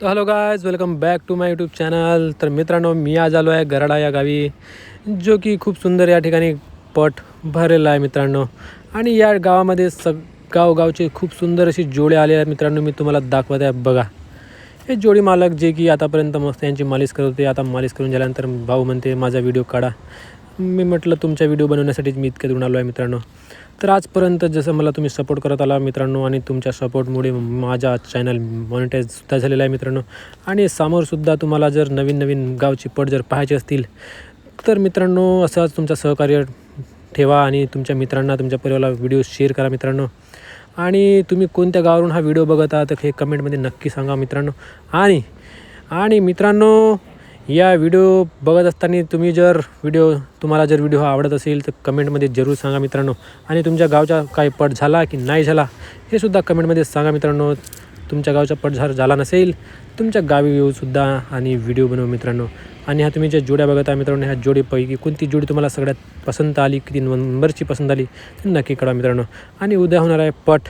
तर hello guys welcome back to my YouTube channel तर मित्रांनो मी आज आलो आहे गराडा या गावी जो की खूप सुंदर या ठिकाणी पट भरलेला आहे मित्रांनो. आणि या गावामध्ये सग गावगावचे खूप सुंदर अशी जोडे आले आहेत मित्रांनो मी तुम्हाला दाखवत आहे. बघा हे जोडी मालक जे की आतापर्यंत मस्त यांची मालिश करत होते आता मालिश करून झाल्यानंतर भाऊ म्हणते माझा व्हिडिओ काढा. मी म्हटलं तुमचा व्हिडिओ बनवण्यासाठीच मी इतक्या दूर आलो आहे मित्रांनो. तर आजपर्यंत जसं मला तुम्ही सपोर्ट करत आला मित्रांनो आणि तुमच्या सपोर्टमुळे माझा चॅनल मॉनिटाईजसुद्धा झालेला आहे मित्रांनो. आणि समोरसुद्धा तुम्हाला जर नवीन नवीन गावची पट जर पाहायचे असतील तर मित्रांनो असंच तुमचं सहकार्य ठेवा आणि तुमच्या मित्रांना तुमच्या परिवाराला व्हिडिओ शेअर करा मित्रांनो. आणि तुम्ही कोणत्या गावावरून हा व्हिडिओ बघत आहात हे कमेंटमध्ये नक्की सांगा मित्रांनो. आणि आणि मित्रांनो या व्हिडिओ बघत असताना तुम्ही जर व्हिडिओ तुम्हाला जर व्हिडिओ हा आवडत असेल तर कमेंटमध्ये जरूर सांगा मित्रांनो. आणि तुमच्या गावचा काही पट झाला की नाही झाला हे सुद्धा कमेंटमध्ये सांगा मित्रांनो. तुमच्या गावचा पट झाला नसेल तुमच्या गावी येऊसुद्धा आणि व्हिडिओ बनवू मित्रांनो. आणि ह्या तुम्ही ज्या जोड्या बघत आहे मित्रांनो ह्या जोडीपैकी कोणती जोडी तुम्हाला सगळ्यात पसंत आली किती नंबरची पसंत आली ते नक्की कळवा मित्रांनो. आणि उद्या होणार आहे पट